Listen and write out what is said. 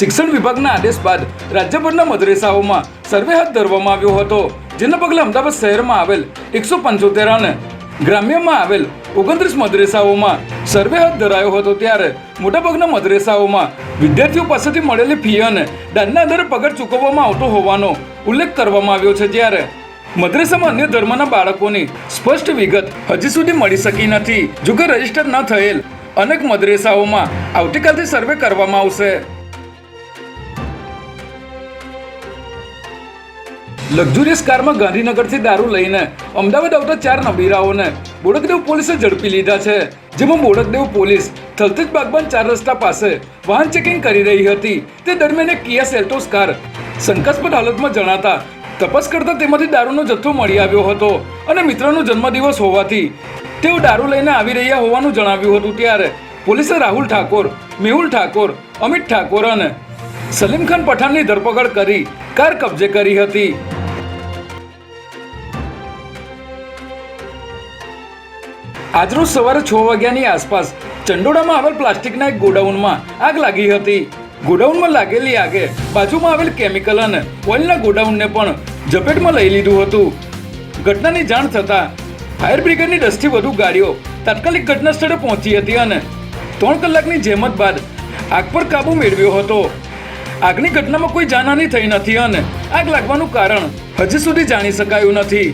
શિક્ષણ વિભાગના આદેશ બાદ રાજ્યભરના મદરેસાઓમાં સર્વે હાથ ધરવામાં આવ્યો હતો, જેના પગલે અમદાવાદ શહેરમાં આવેલ એકસો પંચોતેર અને ગ્રામ્યમાં આવેલ ઓગણત્રીસ મદરેસાઓમાં સર્વે હાથ ધરાયો હતો ત્યારે મોટાભાગના મદરેસાઓમાં વિદ્યાર્થીઓ પાસેથી મળેલી ફી અને દાનના આધારે પગાર ચૂકવવામાં આવતો હોવાનો ઉલ્લેખ કરવામાં આવ્યો છે, જ્યારે મદ્રેસામાં અન્ય ધર્મના બાળકોની સ્પષ્ટ વિગત હજી સુધી મળી શકી નથી. જો કે રજિસ્ટર ન થયેલ અનેક મદ્રેસાઓમાં આવતીકાલથી સર્વે કરવામાં આવશે. લક્ઝુરિયસ કારમાં ગાંધીનગરથી દારૂ લઈને અમદાવાદ આવતા ચાર નબીરાઓને બોડકદેવ પોલીસે ઝડપી લીધા છે, જેમાં બોડકદેવ પોલીસ થલતેજ બાગબાન ચાર રસ્તા પાસે વાહન ચેકિંગ કરી રહી હતી. તે દરમિયાન એક કિયા સેલ્ટોસ કાર શંકાસ્પદ હાલતમાં જણાતા તપાસ કરતા તેમાંથી દારૂનો જથ્થો મળી આવ્યો હતો અને મિત્રનો જન્મદિવસ હોવાથી તેઓ દારૂ લઈને આવી રહ્યા હોવાનું જણાવ્યું હતું. ત્યારે પોલીસે રાહુલ ઠાકોર, મેહુલ ઠાકોર, અમિત ઠાકોર અને સલીમ ખાન પઠાણની ધરપકડ કરી કાર કબજે કરી હતી. આજરોજ સવારે છ વાગ્યાની આસપાસ ચંડોળામાં આવેલ પ્લાસ્ટિકના એક ગોડાઉનમાં આગ લાગી હતી. ગોડાઉનમાં લાગેલી આગે બાજુમાં આવેલ કેમિકલ અને ઓઇલના ગોડાઉનને પણ ઝપેટમાં લઈ લીધું હતું. ઘટનાની જાણ થતાં ફાયર બ્રિગેડની દસથી વધુ ગાડીઓ તાત્કાલિક ઘટના સ્થળે પહોંચી હતી અને ત્રણ કલાકની જહેમત બાદ આગ પર કાબુ મેળવ્યો હતો. આગની ઘટનામાં કોઈ જાનહાની થઈ નથી અને આગ લાગવાનું કારણ હજી સુધી જાણી શકાયું નથી.